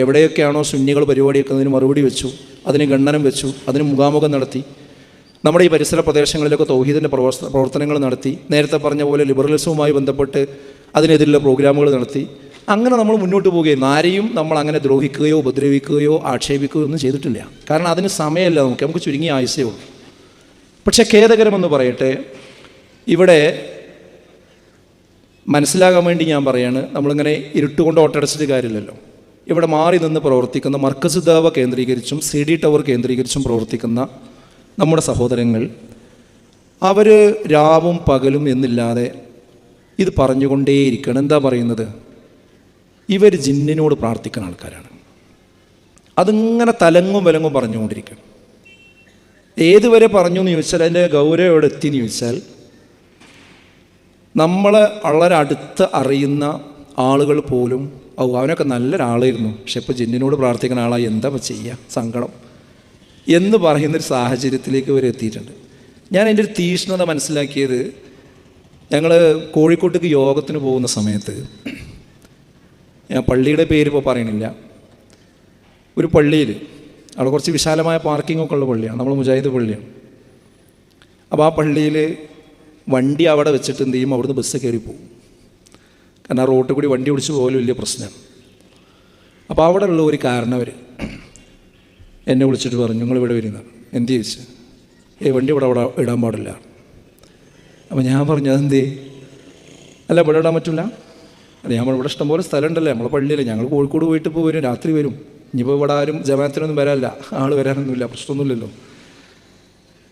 എവിടെയൊക്കെയാണോ സുന്നികൾ പരിപാടി വെക്കുന്നതിന് മറുപടി വെച്ചു അതിന് ഗണ്ണനം വെച്ചു അതിന് മുഖാമുഖം നടത്തി. നമ്മുടെ ഈ പരിസര പ്രദേശങ്ങളിലൊക്കെ തൗഹീദിന്റെ പ്രവർത്ത പ്രവർത്തനങ്ങൾ നടത്തി. നേരത്തെ പറഞ്ഞ പോലെ ലിബറലിസവുമായി ബന്ധപ്പെട്ട് അതിനെതിരെയുള്ള പ്രോഗ്രാമുകൾ നടത്തി. അങ്ങനെ നമ്മൾ മുന്നോട്ട് പോവുകയും ആരെയും നമ്മൾ അങ്ങനെ ദ്രോഹിക്കുകയോ ഉപദ്രവിക്കുകയോ ആക്ഷേപിക്കുകയോ ഒന്നും ചെയ്തിട്ടില്ല. കാരണം അതിന് സമയമല്ല നമുക്ക്. നമുക്ക് ചുരുങ്ങിയ ആയുസേ ഉള്ളൂ. പക്ഷേ ഖേദകരമെന്ന് പറയട്ടെ ഇവിടെ മനസ്സിലാകാൻ വേണ്ടി ഞാൻ പറയാണ് നമ്മളിങ്ങനെ ഇരുട്ടുകൊണ്ട് ഓട്ടടച്ചിട്ട് കാര്യമില്ലല്ലോ. ഇവിടെ മാറി നിന്ന് പ്രവർത്തിക്കുന്ന മർക്കസ് ദാവ കേന്ദ്രീകരിച്ചും സി ഡി ടവർ കേന്ദ്രീകരിച്ചും പ്രവർത്തിക്കുന്ന നമ്മുടെ സഹോദരങ്ങൾ അവർ രാവും പകലും എന്നില്ലാതെ ഇത് പറഞ്ഞുകൊണ്ടേയിരിക്കണം എന്താ പറയുന്നത്? ഇവർ ജിന്നിനോട് പ്രാർത്ഥിക്കുന്ന ആൾക്കാരാണ്. അതിങ്ങനെ തലങ്ങും വിലങ്ങും പറഞ്ഞുകൊണ്ടിരിക്കണം ഏതുവരെ പറഞ്ഞു എന്ന് ചോദിച്ചാൽ അതിന്റെ ഗൗരവം എവിടെ എത്തി എന്ന് ചോദിച്ചാൽ നമ്മളെ വളരെ അടുത്ത് അറിയുന്ന ആളുകൾ പോലും ഓ അവനൊക്കെ നല്ലൊരാളായിരുന്നു. പക്ഷെ ഇപ്പോൾ ജിന്നിനോട് പ്രാർത്ഥിക്കുന്ന ആളായി എന്താ ചെയ്യുക സങ്കടം. എന്ന് പറയുന്നൊരു സാഹചര്യത്തിലേക്ക് ഇവർ എത്തിയിട്ടുണ്ട്. ഞാൻ എന്റെ ഒരു തീഷ്ണത മനസ്സിലാക്കിയത് ഞങ്ങൾ കോഴിക്കോട്ടേക്ക് യോഗത്തിന് പോകുന്ന സമയത്ത് ഞാൻ പള്ളിയുടെ പേര് ഇപ്പോൾ പറയണില്ല. ഒരു പള്ളിയിൽ അവിടെ കുറച്ച് വിശാലമായ പാർക്കിംഗ് ഒക്കെ ഉള്ള പള്ളിയാണ്. നമ്മൾ മുജാഹിദ് പള്ളിയാണ്. അപ്പോൾ ആ പള്ളിയിൽ വണ്ടി അവിടെ വെച്ചിട്ട് എന്ത് ചെയ്യും? അവിടുന്ന് ബസ് കയറി പോകും കാരണം ആ റോട്ടിൽ കൂടി വണ്ടി ഓടിച്ച് പോകലും വലിയ പ്രശ്നമാണ്. അപ്പോൾ അവിടെ ഉള്ള ഒരു കാരണവർ എന്നെ വിളിച്ചിട്ട് പറഞ്ഞു നിങ്ങൾ ഇവിടെ വരുന്ന എന്ത് ചോദിച്ചു? ഏ വണ്ടി ഇവിടെ അവിടെ ഇടാൻ പാടില്ല. അപ്പോൾ ഞാൻ പറഞ്ഞു അതെന്തേ? അല്ല ഇവിടെ ഇടാൻ പറ്റില്ല. അല്ല ഇവിടെ ഇഷ്ടംപോലെ സ്ഥലം ഉണ്ടല്ലേ നമ്മളെ പള്ളിയില്ല ഞങ്ങൾ കോഴിക്കോട് പോയിട്ട് ഇപ്പോൾ വരും രാത്രി വരും. ഇനിയിപ്പോൾ ഇവിടെ ആരും ജമാത്തിനൊന്നും വരാനില്ല ആൾ വരാനൊന്നുമില്ല പ്രശ്നമൊന്നുമില്ലല്ലോ.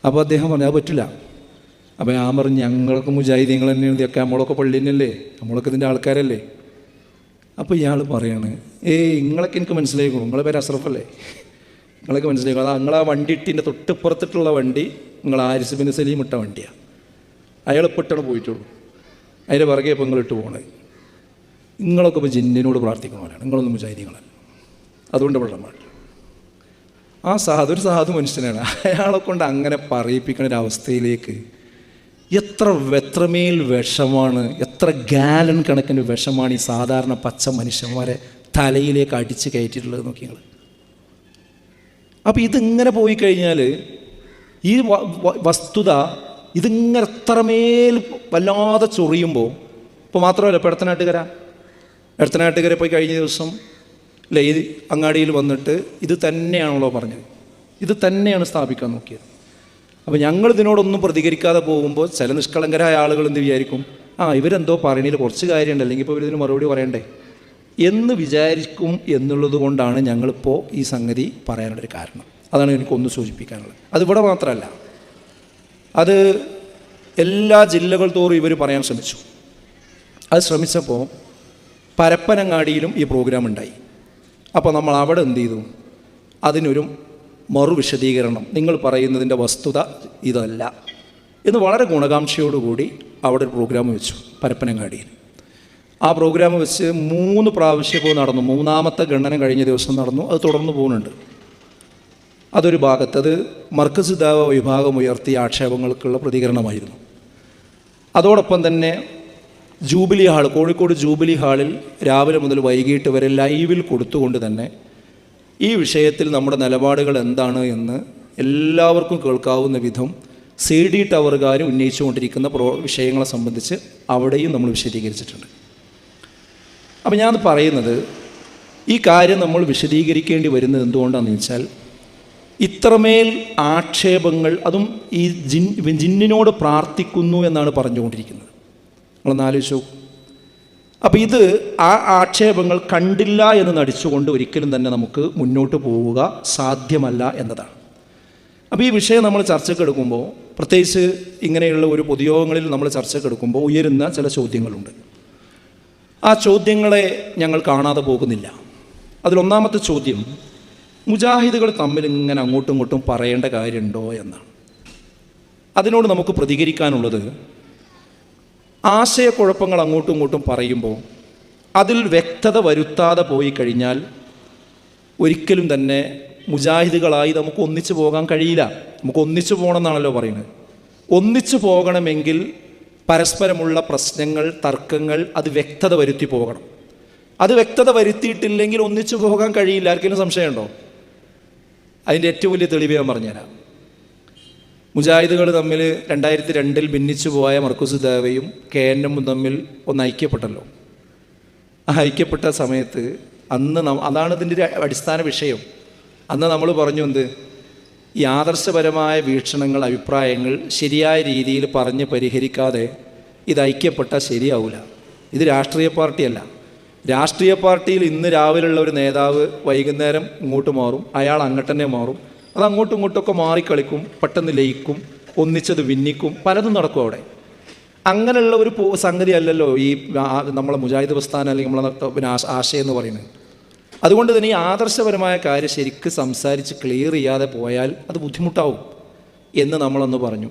അപ്പോൾ അദ്ദേഹം പറഞ്ഞു അത് പറ്റില്ല. അപ്പോൾ ഞാൻ പറഞ്ഞു ഞങ്ങളൊക്കെ മുജാഹിദീങ്ങൾ തന്നെയാണ് ഇതൊക്കെ. നമ്മളൊക്കെ പള്ളി തന്നെയല്ലേ നമ്മളൊക്കെ ഇതിന്റെ ആൾക്കാരല്ലേ. അപ്പോൾ ഇയാൾ പറയാണ് ഏയ് നിങ്ങളൊക്കെ എനിക്ക് മനസ്സിലായിക്കോളും നിങ്ങളെ പേര് അസ്രഫല്ലേ നിങ്ങളൊക്കെ മനസ്സിലായിക്കോളും അത് നിങ്ങളാ വണ്ടി ഇട്ടിന്റെ തൊട്ടിപ്പുറത്തിട്ടുള്ള വണ്ടി നിങ്ങൾ ആരിസ് ബിൻ സലീം ഇട്ട വണ്ടിയാണ് അയാൾ ഇട്ടാണ് പോയിട്ടുള്ളൂ. അതിന്റെ പുറകെ ഇപ്പോൾ നിങ്ങളിട്ട് പോകണേ നിങ്ങളൊക്കെ ഇപ്പോൾ ജിന്നിനോട് പ്രാർത്ഥിക്കണവരാണ് നിങ്ങളൊന്നും മുജാഹിദീങ്ങളല്ല. അതുകൊണ്ട് വെള്ളം പാടില്ല ആ സാധു ഒരു സാധു മനുഷ്യനാണ്. അയാളെ കൊണ്ട് അങ്ങനെ പറയിപ്പിക്കണ ഒരു അവസ്ഥയിലേക്ക് എത്ര വെത്രമേൽ വിഷമാണ് എത്ര ഗാലൻ കണക്കിന് വിഷമാണ് ഈ സാധാരണ പച്ച മനുഷ്യന്മാരെ തലയിലേക്ക് അടിച്ച് കയറ്റിയിട്ടുള്ളത് നോക്കി നിങ്ങൾ അപ്പോൾ ഇതിങ്ങനെ പോയി കഴിഞ്ഞാൽ ഈ വസ്തുത ഇതിങ്ങനെ എത്രമേൽ വല്ലാതെ ചൊറിയുമ്പോൾ ഇപ്പോൾ മാത്രമല്ല ഇപ്പോൾ എടത്തനാട്ടുകര. എടത്തനാട്ടുകര പോയി കഴിഞ്ഞ ദിവസം അല്ലേ അങ്ങാടിയിൽ വന്നിട്ട് ഇത് തന്നെയാണല്ലോ പറഞ്ഞത്. ഇത് തന്നെയാണ് സ്ഥാപിക്കാൻ നോക്കിയത്. അപ്പോൾ ഞങ്ങൾ ഇതിനോടൊന്നും പ്രതികരിക്കാതെ പോകുമ്പോൾ ചില നിഷ്കളങ്കരായ ആളുകൾ എന്ത് വിചാരിക്കും? ആ ഇവരെന്തോ പറയണതിൽ കുറച്ച് കാര്യമുണ്ട്. അല്ലെങ്കിൽ ഇപ്പോൾ ഇവരിതിന് മറുപടി പറയണ്ടേ? എന്ന് വിചാരിക്കും എന്നുള്ളത് കൊണ്ടാണ് ഞങ്ങളിപ്പോൾ ഈ സംഗതി പറയാനുള്ളൊരു കാരണം. അതാണ് എനിക്കൊന്ന് സൂചിപ്പിക്കാനുള്ളത്. അതിവിടെ മാത്രമല്ല. അത് എല്ലാ ജില്ലകൾ തോറും ഇവർ പറയാൻ ശ്രമിച്ചു. അത് ശ്രമിച്ചപ്പോൾ പരപ്പനങ്ങാടിയിലും ഈ പ്രോഗ്രാം ഉണ്ടായി. അപ്പോൾ നമ്മൾ അവിടെ എന്ത് ചെയ്തു? അതിനൊരു മറു വിശദീകരണം നിങ്ങൾ പറയുന്നതിന്റെ വസ്തുത ഇതല്ല. എന്ന് വളരെ ഗുണകാംക്ഷയോടുകൂടി അവിടെ ഒരു പ്രോഗ്രാം വെച്ചു പരപ്പനങ്ങാടിയിൽ. ആ പ്രോഗ്രാം വെച്ച് മൂന്ന് പ്രാവശ്യമോ നടന്നു. മൂന്നാമത്തെ ഗണനം കഴിഞ്ഞ ദിവസം നടന്നു. അത് തുടർന്ന് പോകുന്നുണ്ട്. അതൊരു ഭാഗത്ത് അത് മർക്കസ് ദാവ വിഭാഗം ഉയർത്തിയ ആക്ഷേപങ്ങൾക്കുള്ള പ്രതികരണമായിരുന്നു. അതോടൊപ്പം തന്നെ ജൂബിലി ഹാൾ കോഴിക്കോട് ജൂബിലി ഹാളിൽ രാവിലെ മുതൽ വൈകിട്ട് വരെ ലൈവിൽ കൊടുത്തുകൊണ്ട് തന്നെ ഈ വിഷയത്തിൽ നമ്മുടെ നിലപാടുകൾ എന്താണ് എന്ന് എല്ലാവർക്കും കേൾക്കാവുന്ന വിധം സി ഡി ടവറുകാർ ഉന്നയിച്ചുകൊണ്ടിരിക്കുന്ന പ്രോ വിഷയങ്ങളെ സംബന്ധിച്ച് അവിടെയും നമ്മൾ വിശദീകരിച്ചിട്ടുണ്ട്. അപ്പോൾ ഞാൻ പറയുന്നത് ഈ കാര്യം നമ്മൾ വിശദീകരിക്കേണ്ടി വരുന്നത് എന്തുകൊണ്ടാണെന്ന് വെച്ചാൽ ഇത്രമേൽ ആക്ഷേപങ്ങൾ അതും ഈ ജിൻ ജിന്നിനോട് പ്രാർത്ഥിക്കുന്നു എന്നാണ് പറഞ്ഞുകൊണ്ടിരിക്കുന്നത്. നിങ്ങളൊന്ന് അപ്പോൾ ഇത് ആ ആക്ഷേപങ്ങൾ കണ്ടില്ല എന്ന് നടിച്ചുകൊണ്ട് ഒരിക്കലും തന്നെ നമുക്ക് മുന്നോട്ട് പോവുക സാധ്യമല്ല എന്നതാണ്. അപ്പോൾ ഈ വിഷയം നമ്മൾ ചർച്ചയ്ക്ക് എടുക്കുമ്പോൾ പ്രത്യേകിച്ച് ഇങ്ങനെയുള്ള ഒരു പൊതുയോഗങ്ങളിൽ നമ്മൾ ചർച്ചയ്ക്ക് എടുക്കുമ്പോൾ ഉയരുന്ന ചില ചോദ്യങ്ങളുണ്ട്. ആ ചോദ്യങ്ങളെ ഞങ്ങൾ കാണാതെ പോകുന്നില്ല. അതിലൊന്നാമത്തെ ചോദ്യം മുജാഹിദുകൾ തമ്മിൽ ഇങ്ങനെ അങ്ങോട്ടും ഇങ്ങോട്ടും പറയേണ്ട കാര്യമുണ്ടോ എന്നാണ്. അതിനോട് നമുക്ക് പ്രതികരിക്കാനുള്ളത് ആശയക്കുഴപ്പങ്ങൾ അങ്ങോട്ടും ഇങ്ങോട്ടും പറയുമ്പോൾ അതിൽ വ്യക്തത വരുത്താതെ പോയി കഴിഞ്ഞാൽ ഒരിക്കലും തന്നെ മുജാഹിദുകളായി നമുക്ക് ഒന്നിച്ചു പോകാൻ കഴിയില്ല. നമുക്ക് ഒന്നിച്ചു പോകണം എന്നാണല്ലോ പറയുന്നത്. ഒന്നിച്ചു പോകണമെങ്കിൽ പരസ്പരമുള്ള പ്രശ്നങ്ങൾ തർക്കങ്ങൾ അത് വ്യക്തത വരുത്തി പോകണം. അത് വ്യക്തത വരുത്തിയിട്ടില്ലെങ്കിൽ ഒന്നിച്ചു പോകാൻ കഴിയില്ല. ആർക്കെങ്കിലും സംശയമുണ്ടോ? അതിന്റെ ഏറ്റവും വലിയ തെളിവ് ഞാൻ പറഞ്ഞുതരാം. മുജാഹിദുകൾ തമ്മിൽ രണ്ടായിരത്തി രണ്ടിൽ ഭിന്നിച്ചു പോയ മർക്കുസ് ദേവയും കെ എൻ എമ്മും തമ്മിൽ ഒന്ന് ഐക്യപ്പെട്ടല്ലോ. ആ ഐക്യപ്പെട്ട സമയത്ത് അന്ന് അതാണ് ഇതിന്റെ അടിസ്ഥാന വിഷയം. അന്ന് നമ്മൾ പറഞ്ഞു എന്ത്? ഈ ആദർശപരമായ വീക്ഷണങ്ങൾ അഭിപ്രായങ്ങൾ ശരിയായ രീതിയിൽ പറഞ്ഞ് പരിഹരിക്കാതെ ഇത് ഐക്യപ്പെട്ടാൽ ശരിയാവില്ല ഇത് രാഷ്ട്രീയ പാർട്ടിയല്ല. രാഷ്ട്രീയ പാർട്ടിയിൽ ഇന്ന് രാവിലെയുള്ള ഒരു നേതാവ് വൈകുന്നേരം ഇങ്ങോട്ട് മാറും അയാൾ അങ്ങോട്ട് തന്നെ മാറും. അത് അങ്ങോട്ടും ഇങ്ങോട്ടൊക്കെ മാറിക്കളിക്കും പെട്ടെന്ന് ലയിക്കും ഒന്നിച്ചത് ഭിന്നിക്കും പലതും നടക്കും അവിടെ. അങ്ങനെയുള്ള ഒരു സംഗതി അല്ലല്ലോ ഈ നമ്മളെ മുജാഹിദ് പ്രസ്ഥാനം അല്ലെങ്കിൽ നമ്മളെ പിന്നെ ആശ- ആശയം എന്ന് പറയുന്നത്. അതുകൊണ്ട് തന്നെ ഈ ആദർശപരമായ കാര്യം ശരിക്ക് സംസാരിച്ച് ക്ലിയർ ചെയ്യാതെ പോയാൽ അത് ബുദ്ധിമുട്ടാവും എന്ന് നമ്മളൊന്ന് പറഞ്ഞു.